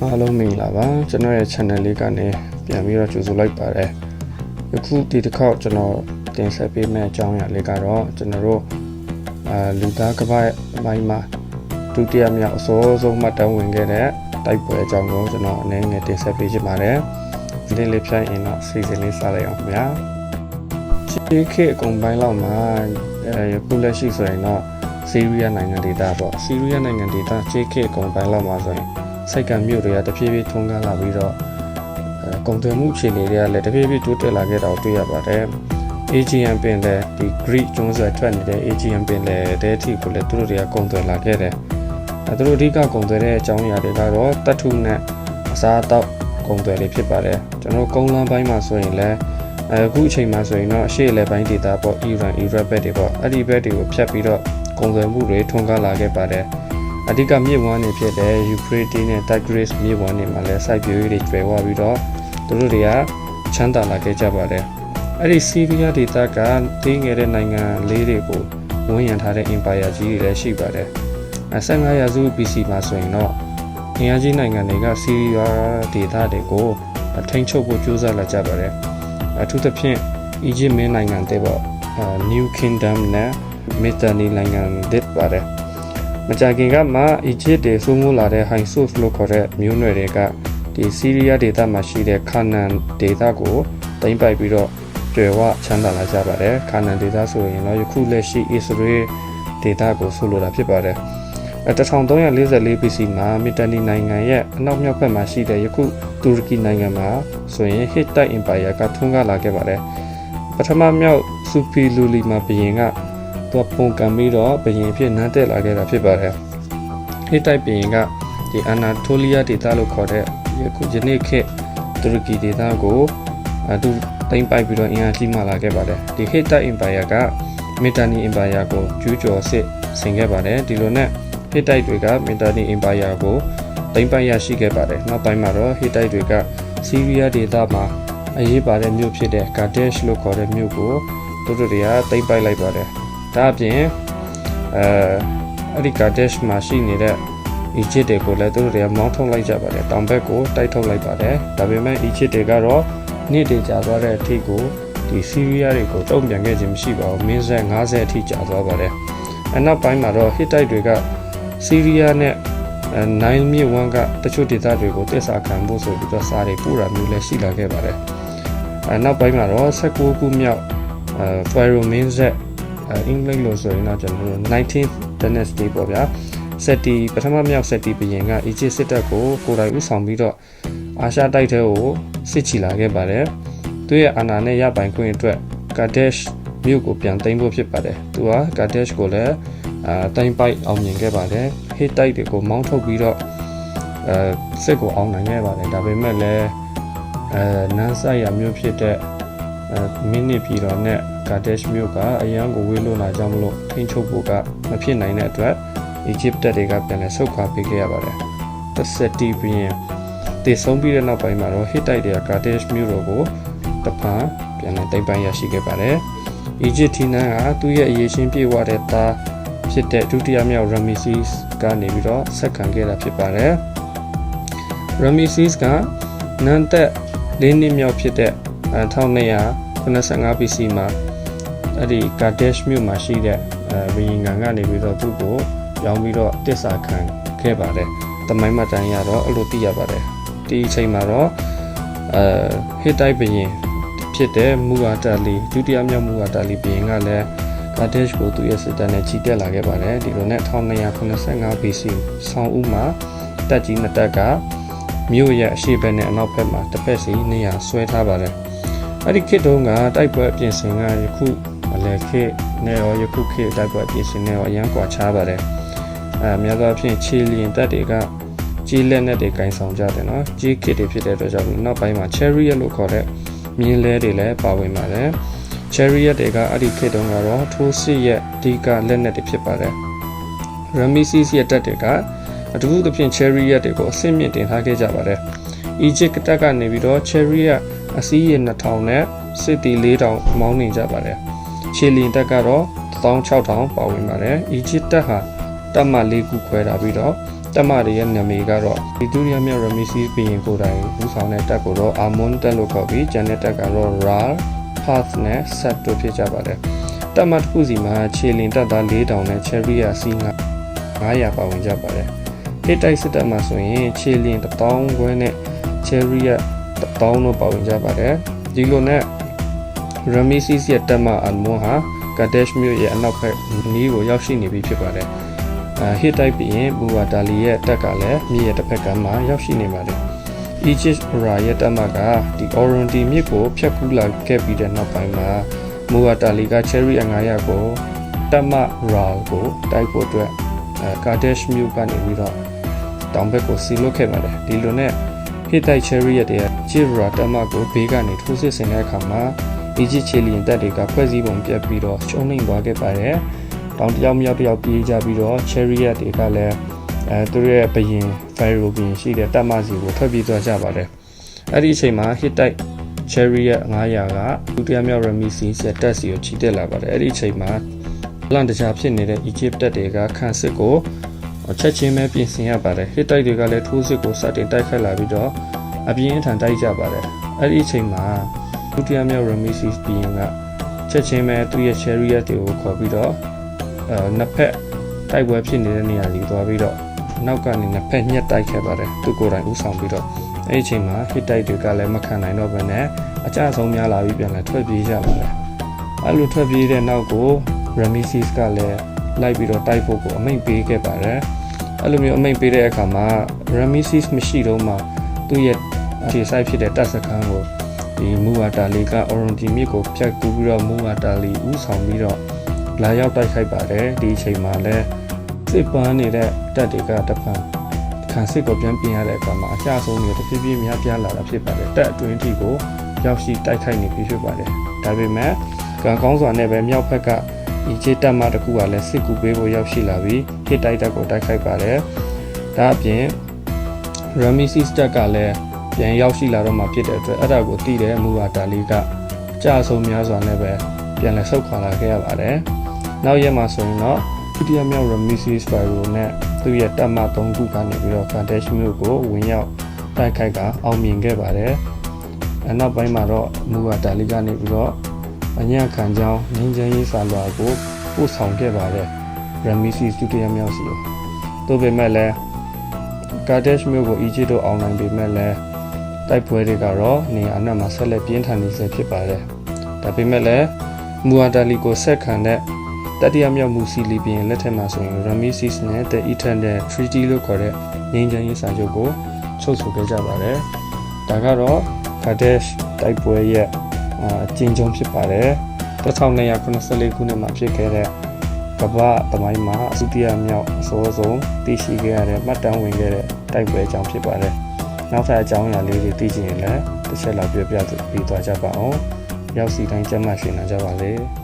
အားလုံးမင်္ဂလာပါကျွန်တော်ရဲ့ channel လေးကနေပြန်ပြီးတော့ကြိုဆိုလိုက်ပါတယ်ယခုဒီတစ်ခေါက်ကျွန်တော်တင်ဆက်ပေးမယ့်အကြောင်းအရာလေးကတော့ကျွန်တော်တို့အာလူသားကပ္ပရဲ့အပိုင်းမှာဒုတိယမြောက်အစောဆုံးမှတ်တမ်းဝင်ခဲ့တဲ့တိုက်ပွဲအကြောင်းကိုကျွန်တော်အနေနဲ့တင်ဆက်ပေးချင်ပါတယ်ဒီနေ့လေးဖြတ်ရင်တော့စီစဉ်လေးစလိုက်အောင်ခင်ဗျာချီခေအကုန်ပိုင်းလောက်မှာအဲယခုလက်ရှိဆိုရင်တော့ဆီးရီးယားနိုင်ငံဒေသပေါ့ဆီးရီးယားနိုင်ငံဒေသချီခေအကုန်ပိုင်းလောက်မှာဆိုရင် စိုက်ကံမြို့တွေကတဖြည်းဖြည်းထွန်းကားလာပြီးတော့အဲကုန်သွယ်မှုအခြေအနေတွေကလည်းတဖြည်းဖြည်းတိုးတက်လာခဲ့တာကိုတွေ့ရပါတယ်။ AGM ပင်လည်းဒီ Greek ကျွန်းဆွယ်ထွက်နေတဲ့ AGM ပင်လည်းတဲ့အထိကိုလည်းသူတို့တွေကကုန်သွယ်လာခဲ့တယ်။အဲသူတို့အဓိကကုန်သွယ်တဲ့အကြောင်းအရာတွေကတော့တတ်ထုနဲ့အစားအသောက်ကုန်သွယ်တွေဖြစ်ပါတယ်။ကျွန်တော်ကုန်းလမ်းပိုင်းမှာဆိုရင်လည်းအဲအခုအချိန်မှာဆိုရင်တော့အရှေ့အလယ်ပိုင်းဒေသပေါ့ Iran, Iraq ဘက်တွေပေါ့အဲ့ဒီဘက်တွေကိုဖြတ်ပြီးတော့ကုန်သွယ်မှုတွေထွန်းကားလာခဲ့ပါတယ်။ အဓိကမြစ်ဝမ်းတွေဖြစ်တဲ့ Euphrates နဲ့ Tigris မြစ်ဝမ်းတွေမှာလည်းစိုက်ပျိုးရေးတွေကျွယ်ဝပြီးတော့သူတို့တွေကချမ်းသာလာခဲ့ကြပါတယ်။အဲ့ဒီဆီးရီးယားဒေသကတင်းငယ်တဲ့နိုင်ငံလေးတွေကိုဝန်ရံထားတဲ့ empire ကြီးတွေလည်းရှိပါတယ်။15ရာစု BC မှာဆိုရင်တော့အင်အားကြီးနိုင်ငံတွေကဆီးရီးယားဒေသတွေကိုထိန်းချုပ်ဖို့ကြိုးစားလာကြပါတယ်။အထူးသဖြင့် Egypt မင်းနိုင်ငံတဲ့ပေါ့ New Kingdom နဲ့ Mitanni နိုင်ငံတဲ့ပါတယ်။ မကြခင်ကမှအီဂျစ်တွေစိုးမိုးလာတဲ့ High Source လို့ခေါ်တဲ့မျိုးနွယ်တွေကဒီဆီးရီးယားဒေသမှာရှိတဲ့ခါနန်ဒေသကိုတင်ပိုက်ပြီးတော့ကျွယ်ဝချမ်းသာလာကြပါတယ်ခါနန်ဒေသဆိုရင်တော့ယခုလက်ရှိ Israel ဒေသကိုဆိုလိုတာဖြစ်ပါတယ်အဲ1344 BC မှာမီတနီနိုင်ငံရဲ့အနောက်မြောက်ဘက်မှာရှိတဲ့ယခုတူရကီနိုင်ငံမှာဆိုရင် Hittite Empire ကထွန်းကားလာခဲ့ပါတယ်ပထမမြောက်စူဖီလူလီမှာဘုရင်က သူကပုံကံပြီးတော့ဘုရင်ဖြစ်နန်းတက်လာခဲ့တာဖြစ်ပါတယ်ဟစ်တိုက်ဘုရင်ကဒီအနာတိုလီးယားဒေသလို့ခေါ်တဲ့ယခုယနေ့ခေတ်တူရကီဒေသကိုအတူတိမ့်ပိုက်ပြီးတော့အင်အားကြီးမာလာခဲ့ပါတယ်ဒီဟစ်တိုက်အင်ပါယာကမီတာနီအင်ပါယာကိုကျူးကျော်စစ်ဆင်ခဲ့ပါတယ်ဒီလိုနဲ့ဟစ်တိုက်တွေကမီတာနီအင်ပါယာကိုတိမ့်ပိုက်ရရှိခဲ့ပါတယ်နောက်ပိုင်းမှာတော့ဟစ်တိုက်တွေကဆီးရီးယားဒေသမှာအရေးပါတဲ့မြို့ဖြစ်တဲ့ကာဒက်ရှ်လို့ခေါ်တဲ့မြို့ကိုသူတို့တွေကတိမ့်ပိုက်လိုက်ပါတယ် ဒါအပြင်အဲအဲ့ဒီကာဒက်ရှ်မှာရှိနေတဲ့အီဂျစ်တွေကိုလည်းသူတို့တွေကမောင်းထုတ်လိုက်ကြပါတယ်တောင်ဘက်ကိုတိုက်ထုတ်လိုက်ပါတယ်ဒါပေမဲ့အီဂျစ်တွေကတော့နေ့တည်ကြာသွားတဲ့အထိကိုဒီဆီးရီးယားတွေကိုတုံ့ပြန်ခဲ့ခြင်းမရှိပါဘူးမင်းဆက်90အထိကြာသွားပါတယ်အနောက်ပိုင်းမှာတော့ဟစ်တိုက်တွေကဆီးရီးယားနဲ့အဲနိုင်မြစ်ဝမ်းကတချို့ဒေသတွေကိုတစ္ဆာခံဖို့ဆိုပြီးတော့စားတွေပို့တာမျိုးလည်းရှိလာခဲ့ပါတယ်အဲနောက်ပိုင်းမှာတော့16ခုမြောက်အဲ Pharaoh Minzet အဲအင်္ဂလိပ်လို့ဆိုရင်တော့ကျွန်တော်တို့ 19th dynasty ပေါ့ဗျာစက်တီပထမမြောက်စက်တီဘုရင်ကအီဂျစ်စစ်တပ်ကိုကိုယ်တိုင်ဦးဆောင်ပြီးတော့အာရှတိုက်ထဲကိုစစ်ချီလာခဲ့ပါတယ်သူရဲ့အာဏာနဲ့ရပိုင်ခွင့်အတွက်ကာဒက်ရှ်မြို့ကိုပြန်သိမ်းဖို့ဖြစ်ပါတယ်သူကကာဒက်ရှ်ကိုလည်းအာတိုင်ပိုက်အောင်မြင်ခဲ့ပါတယ်ဟစ်တိုက်တွေကိုမောင်းထုတ်ပြီးတော့အဲစစ်ကိုအောင်နိုင်ခဲ့ပါတယ်ဒါပေမဲ့လည်းအဲနန်းဆိုင်ရမြို့ဖြစ်တဲ့အဲမိနစ်ပြည်တော်နဲ့ ကာဒက်ရှ်မြို့ကအရန်ကိုဝေးလွန်လာကြောင်းမလို့ထိန်းချုပ်ဖို့ကမဖြစ်နိုင်တဲ့အတွက်အီဂျစ်တပ်တွေကပြန်လည်ဆုတ်ခွာပေးခဲ့ရပါတယ်။တစ်ဆက်တီပြီးရင်တည်ဆုံးပြီးတဲ့နောက်ပိုင်းမှာတော့ဟစ်တိုက်တွေကကာဒက်ရှ်မြို့တော်ကိုတဖန်ပြန်လည်တိုက်ပိုင်းရရှိခဲ့ပါတယ်။အီဂျစ်ထီနန်ကသူ့ရဲ့အရေးချင်းပြေဝတဲ့သားဖြစ်တဲ့ဒုတိယမြောက်ရမီစီစ်ကနေပြီးတော့ဆက်ခံခဲ့တာဖြစ်ပါတယ်။ရမီစီစ်ကနန်သက်၄နှစ်မြောက်ဖြစ်တဲ့1285 BC မှာ အဲ့ဒီကာဒက်ရှ်မြို့မှာရှိတဲ့အဲဘီယင်ငံကနေပြီးတော့သူ့ကိုရောင်းပြီးတော့တစ္ဆာခံခဲ့ပါတယ်။တမိုင်းမှတ်တမ်းရတော့အဲ့လိုသိရပါတယ်။ဒီအချိန်မှာတော့အဲဟစ်တိုက်ဘရင်ဖြစ်တဲ့မူအာတာလီဒုတိယမြောက်မူအာတာလီဘရင်ကလည်းကာဒက်ရှ်ကိုသူ့ရဲ့စစ်တပ်နဲ့ချီတက်လာခဲ့ပါတယ်။ဒီလိုနဲ့1285 BC ဆောင်းဦးမှာတပ်ကြီးနှစ်တပ်ကမြို့ရဲ့အရှေ့ဘက်နဲ့အနောက်ဘက်မှာတစ်ဖက်စီနေရာဆွဲထားပါတယ်။အဲ့ဒီခေတ်တုန်းကတိုက်ပွဲအပြင်ဆင်ကယခု မလဲခေတ်နဲ့ရောယခုခေတ်တိုက်ပွဲအပြင်ဆင်နဲ့ရောအရန်ကွာခြားပါတယ်။အဲများသောအားဖြင့်ခြေလျင်တပ်တွေကကြီးလက်နဲ့တွေကင်ဆောင်ကြတယ်နော်။ကြီးခေတ်တွေဖြစ်တဲ့အတွက်ကြောင့်နောက်ပိုင်းမှာ chariot လို့ခေါ်တဲ့မြင်းလဲတွေလည်းပါဝင်ပါတယ်။ chariot တွေကအဲ့ဒီခေတ်တုန်းကတော့ထိုးစစ်ရဲ့အဓိကလက်နက်တွေဖြစ်ပါတယ်။ Ramesses ရဲ့တပ်တွေကအထူးသဖြင့် chariot တွေကိုအဆင့်မြင့်တင်ထားခဲ့ကြပါတယ်။ Egypt တပ်ကနေပြီးတော့ chariot အစီးရေ2000နဲ့စစ်တီ4000မောင်းနေကြပါတယ်။ ခြေလျင်တပ်ကတော့16000ပါဝင်ပါတယ်။ Egypt တပ်ဟာတပ်မ၄ခုခွဲထားပြီးတော့တက်မတွေရဲ့နာမည်ကတော့ဗီတိုးရီယာမြောက်ရမီစီဘီရင်ကိုယ်တိုင်ဦးဆောင်တဲ့တက်ကိုတော့အာမွန်တက်လို့ခေါ်ပြီးဂျန်တဲ့တက်ကတော့ RAL Path နဲ့ Set တို့ဖြစ်ကြပါတယ်တက်မတစ်ခုစီမှာခြေလင်တက်သား4000နဲ့ Cherry ရစီး900ပါဝင်ကြပါတယ်ဟစ်တိုက်စစ်တက်မှာဆိုရင်ခြေလင်1000ခွဲနဲ့ Cherry ရ1000တို့ပါဝင်ကြပါတယ်ဒီလိုနဲ့ Ramesis ရဲ့တက်မအန်မွန်ဟာကဒက်ရှ်မြို့ရဲ့အနောက်ဘက်နီးကိုရောက်ရှိနေပြီဖြစ်ပါတယ်။အဲဟစ်တိုက်ပြီးရင်ဘူဝါဒါလီရဲ့တက်ကလည်းမြစ်ရဲ့တစ်ဖက်ကမှရောက်ရှိနေပါတယ်။ Egypt Ra ရဲ့တက်မကဒီ Oronti မြစ်ကိုဖြတ်ကူးလာခဲ့ပြီးတဲ့နောက်ပိုင်းမှာမူဝါဒါလီက Cherry အ900ကိုတက်မ Ra ကိုတိုက်ဖို့အတွက်အဲကာဒက်ရှ်မြို့ကနေပြီးတော့တောင်ဘက်ကိုစီလွတ်ခဲ့ပါတယ်။ဒီလိုနဲ့ဟစ်တိုက် Cherry ရဲ့တည်း Jira တက်မကိုဘေးကနေထိုးစစ်ဆင်တဲ့အခါမှာ ဒီချစ်ချီလီရင်တက်တွေကဖွဲ့စည်းပုံပြတ်ပြီးတော့ချုံနှိမ်သွားခဲ့ပါတယ်။တောင်တယောက်မြောက်တယောက်ပြေးကြပြီးတော့ chariot တွေကလည်းအဲသူတို့ရဲ့ဘယင် pharaoh ဘယင်ရှိတဲ့တပ်မစီကိုထွက်ပြေးသွားကြပါတယ်။အဲ့ဒီအချိန်မှာ hit တိုက် chariot 900ကဒုတိယမြောက် Ramesses ရဲ့တပ်စီကိုချီတက်လာပါတယ်။အဲ့ဒီအချိန်မှာလန်တခြားဖြစ်နေတဲ့ Egypt တပ်တွေကခန့်စစ်ကိုချက်ချင်းပဲပြင်ဆင်ရပါတယ်။ hit တိုက်တွေကလည်းထိုးစစ်ကိုစတင်တိုက်ခိုက်လာပြီးတော့အပြင်းအထန်တိုက်ကြပါတယ်။အဲ့ဒီအချိန်မှာ ဒုတိယမြောက် Rameses ဘီရင်ကချက်ချင်းပဲသူ့ရဲ့ chariot တွေကိုခေါ်ပြီးတော့အဲနှစ်ဖက်တိုက်ပွဲဖြစ်နေတဲ့နေရာကြီးသွားပြီးတော့နောက်ကနေနှစ်ဖက်ညှက်တိုက်ခဲ့ပါတယ်သူကိုယ်တိုင်ဦးဆောင်ပြီးတော့အဲ့ဒီအချိန်မှာ hit တိုက်တွေကလည်းမခံနိုင်တော့ဘဲနဲ့အကြဆုံးများလာပြီးပြန်လဲထွက်ပြေးကြပါတယ်အဲ့လိုထွက်ပြေးတဲ့နောက်ကို Rameses ကလည်းလိုက်ပြီးတော့တိုက်ဖို့ကိုအမိန့်ပေးခဲ့ပါတယ်အဲ့လိုမျိုးအမိန့်ပေးတဲ့အခါမှာ Rameses မရှိတော့မှသူ့ရဲ့ခြေဆိုင်ဖြစ်တဲ့တပ်စခန်းကို ဒီမူဝါတာလီက Oronti မြစ်ကိုဖြတ်ကူးပြီးတော့မူဝါတာလီဦးဆောင်ပြီးတော့လာရောက်တိုက်ခိုက်ပါတယ်ဒီအချိန်မှာလဲစစ်ပန်းနေတဲ့တပ်တွေကတပံခံစစ်ကိုပြန်ပြင်ရတဲ့အခါမှာအကျဆုံးတွေတဖြည်းဖြည်းများပြားလာတာဖြစ်ပါတယ်တပ်အတွင်းထိကိုရောက်ရှိတိုက်ခိုက်နေပြီဖြစ်ပါတယ်ဒါပေမဲ့ကံကောင်းစွာနဲ့ပဲမြောက်ဘက်ကဒီချေတက်မှတစ်ခုကလည်းစစ်ကူပေးဖို့ရောက်ရှိလာပြီးဟစ်တိုက်တက်ကိုတိုက်ခိုက်ပါတယ်ဒါအပြင် Rameses တက်ကလည်း ပြန်ရောက်ရှိလာတော့မှဖြစ်တဲ့အတွက်အဲ့ဒါကိုသိတဲ့မူဝါတာလီကကြာဆုံးများစွာနဲ့ပဲပြန်လဲဆုတ်ခွာလာခဲ့ရပါတယ်။နောက်ရက်မှာဆိုရင်တော့ဒုတိယမြောက် Rameses Pharaoh နဲ့သူ့ရဲ့တပ်မ၃ခုကနေပြီးတော့ Kadesh မြို့ကိုဝင်ရောက်တိုက်ခိုက်ကအောင်မြင်ခဲ့ပါတယ်။အနောက်ပိုင်းမှာတော့မူဝါတာလီကနေပြီးတော့အညံ့ခံကြောင်းငင်းချမ်းရေးစာလွှာကိုပို့ဆောင်ခဲ့ပါတယ်။ Rameses ဒုတိယမြောက်စီကိုသို့ပေမဲ့လည်း Kadesh မြို့ကိုအီဂျစ်တို့အောင်နိုင်ပေမဲ့လည်း တိုက်ပွဲတွေကတော့နေရာအနှံ့မှာဆက်လက်ပြင်းထန်နေဆဲဖြစ်ပါတယ်။ဒါပေမဲ့လည်းမူအာတာလီကိုဆက်ခံတဲ့တတိယမြောက်မူစီလီပြင်လက်ထက်မှာဆိုရင် Rameses နဲ့ The Eternal Treaty လို့ခေါ်တဲ့ငြိမ်းချမ်းရေးစာချုပ်ကိုချုပ်ဆိုခဲ့ကြပါတယ်။ဒါကတော့ Kadesh တိုက်ပွဲရဲ့အကျဉ်းချုပ်ဖြစ်ပါတယ်။1284ခုနှစ်မှာဖြစ်ခဲ့တဲ့ကမ္ဘာသမိုင်းမှာအစုတရားမြောက်အစိုးဆုံးသိရှိခဲ့ရတဲ့မှတ်တမ်းဝင်ခဲ့တဲ့တိုက်ပွဲအကြောင်းဖြစ်ပါတယ်။ နောက်ထပ်အကြောင်းအရာလေးတွေသိချင်ရင်လည်းတစ်ချက်လောက်ပြောပြပြီးသွားကြပါအောင်။ရောက်စီတိုင်းကျမ်းမာရှင်လာကြပါလေ။